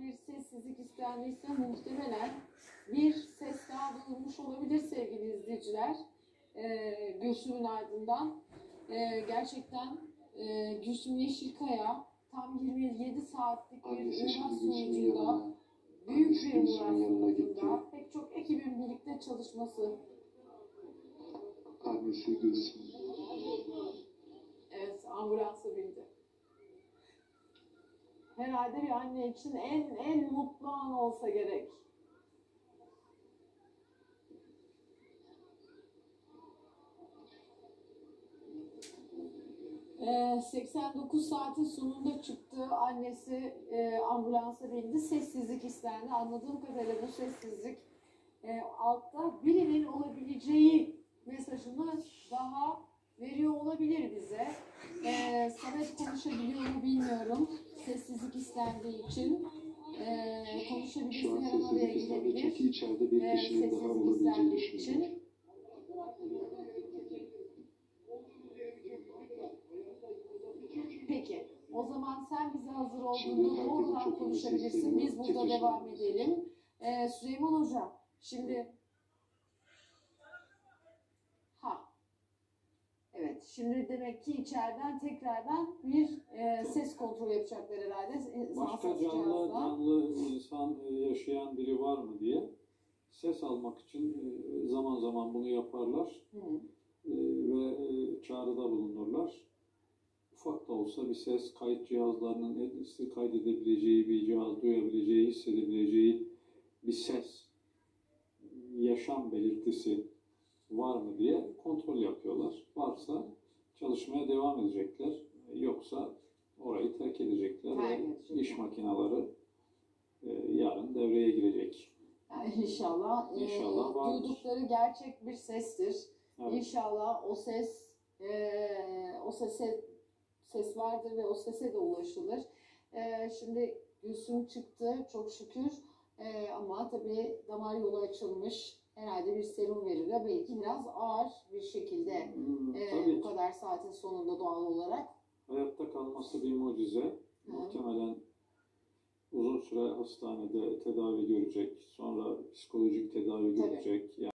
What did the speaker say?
bir sessizlik istendiyse muhtemelen bir ses daha duyulmuş olabilir sevgili izleyiciler. Ee, Gülsüm'ün ardından. Ee, gerçekten e, Gülsüm Yeşilkaya tam 27 saatlik bir uğraş sonucunda, büyük bir uğraş sonucunda pek çok ekibin birlikte çalışması. Annesi Gülsüm. Evet, ambulansa bindi. Herhalde bir anne için en en mutlu an olsa gerek. Ee, 89 saatin sonunda çıktı. Annesi e, ambulansa bindi. Sessizlik istendi. Anladığım kadarıyla bu sessizlik e, altta birinin olabileceği mesajını daha veriyor olabilir bize. Ee, Samet konuşabiliyor mu bilmiyorum. İstendiği için. Oraya sessizlik istendi çünkü gidebilir. içeride bir Ee, kişinin daha olabileceğini düşünüyorum. Peki. O zaman sen bize hazır olduğunda iyi konuşabilirsin. Biz burada devam edelim. Ee, Süleyman Hocam, şimdi ha evet şimdi demek ki içeriden tekrardan bir e, ses kontrolü yapacaklar herhalde. E, Başka canlı cihazla. canlı insan e, yaşayan biri var mı diye ses almak için e, zaman zaman bunu yaparlar Hı. ve çağrıda bulunurlar. Ufak da olsa bir ses kayıt cihazlarının kaydedebileceği bir cihaz, duyabileceği, hissedebileceği bir ses, yaşam belirtisi var mı diye kontrol yapıyorlar. Varsa çalışmaya devam edecekler. Yoksa terk edecekler Terk edecekler. iş makineleri e, yarın devreye girecek. Yani inşallah, e, İnşallah vardır. duydukları gerçek bir sestir. Evet. İnşallah o ses e, o sese ses vardır ve o sese de ulaşılır. E, şimdi Gülsüm çıktı çok şükür E, ama tabii damar yolu açılmış. Herhalde bir serum verirler. Belki biraz ağır bir şekilde Hmm, e, bu kadar saatin sonunda doğal olarak. Hayatta kalması bir mucize. Muhtemelen uzun süre hastanede tedavi görecek, sonra psikolojik tedavi görecek.